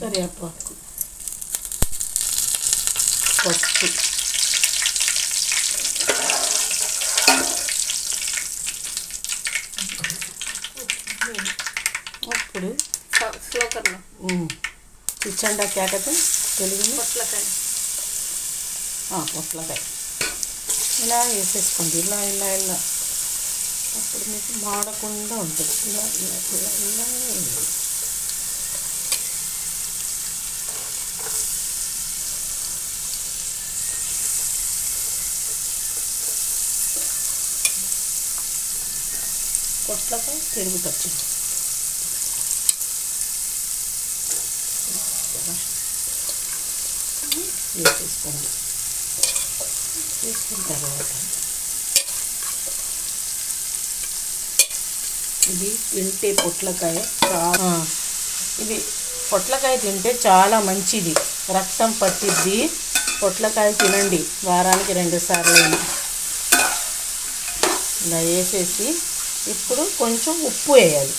కరివేపాకు పసుపు అప్పుడు చిచ్చండా క్యాకత తెలుగు పొట్లకాయ. పొట్లకాయ. ఇలా వేసేసుకోండి ఇలా ఇలా ఇలా. అప్పుడు మీకు మాడకుండా ఉంటుంది. ఇలా ఇలా ఇలా ఇలా. పొట్లకాయ పెరుగు వేసేసుకోండి వేసుకున్న తర్వాత ఇది తింటే పొట్లకాయ చాలా ఇది పొట్లకాయ తింటే చాలా మంచిది. రక్తం పట్టిద్ది. పొట్లకాయ తినండి. వారానికి రెండు సార్లు ఇలా వేసేసి ఇప్పుడు కొంచెం ఉప్పు వేయాలి.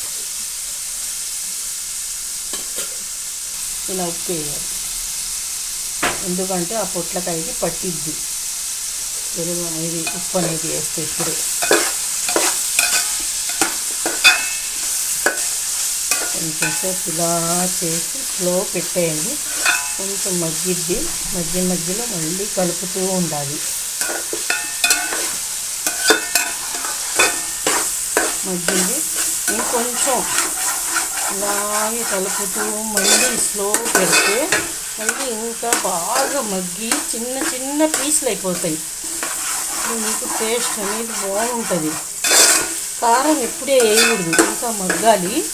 ఇలా ఉప్పు వేయాలి. ఎందుకంటే ఆ పొట్లకాయకి పట్టిద్ది. పెరుగు అనేది ఉప్పు అనేది వేస్తే ఇప్పుడు. కొంచెం సేపు ఇలా చేసి స్లో పెట్టేయండి. కొంచెం మగ్గిద్ది. మధ్య మధ్యలో మళ్ళీ కలుపుతూ ఉండాలి. మగ్గింది. ఇంకొంచెం అలాగే కలుపుతూ మళ్ళీ స్లో పెడితే మళ్ళీ ఇంకా బాగా మగ్గి చిన్న చిన్న పీసులు అయిపోతాయి. మీకు టేస్ట్ అనేది బాగుంటుంది. కారం ఎప్పుడే వేయకూడదు. ఇంకా మగ్గాలి.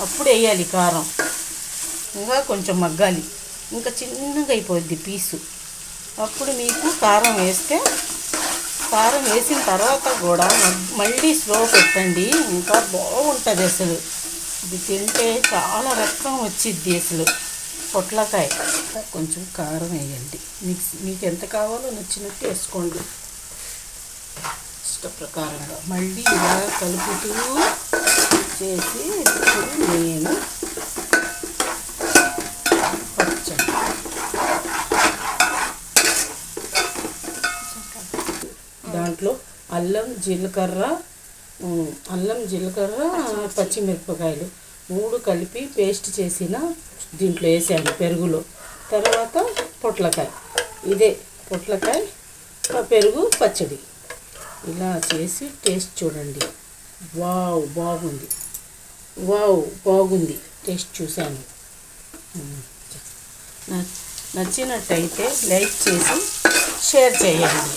అప్పుడు వేయాలి కారం. ఇంకా కొంచెం మగ్గాలి. ఇంకా చిన్నగా అయిపోద్ది పీసు. అప్పుడు మీకు కారం వేస్తే కారం వేసిన తర్వాత కూడా మళ్ళీ స్లో పెట్టండి. ఇంకా బాగుంటుంది అసలు. ఇది తింటే చాలా రక్తం వచ్చిద్ది అసలు. పొట్లకాయ. కొంచెం కారం వేయండి. మీకు మీకు ఎంత కావాలో నచ్చినట్టు వేసుకోండి. ఇష్ట ప్రకారంగా. మళ్ళీ ఇలా కలుపుతూ చేసి నేను పచ్చడి దాంట్లో అల్లం జీలకర్ర అల్లం జీలకర్ర పచ్చిమిరపకాయలు మూడు కలిపి పేస్ట్ చేసిన దీంట్లో వేసాను పెరుగులో. తర్వాత పొట్లకాయ. ఇదే పొట్లకాయ పెరుగు పచ్చడి. ఇలా చేసి టేస్ట్ చూడండి. వావ్ బాగుంది. వావ్ బాగుంది. టేస్ట్ చూశాను. నచ్చినట్టయితే లైక్ చేసి షేర్ చేయండి.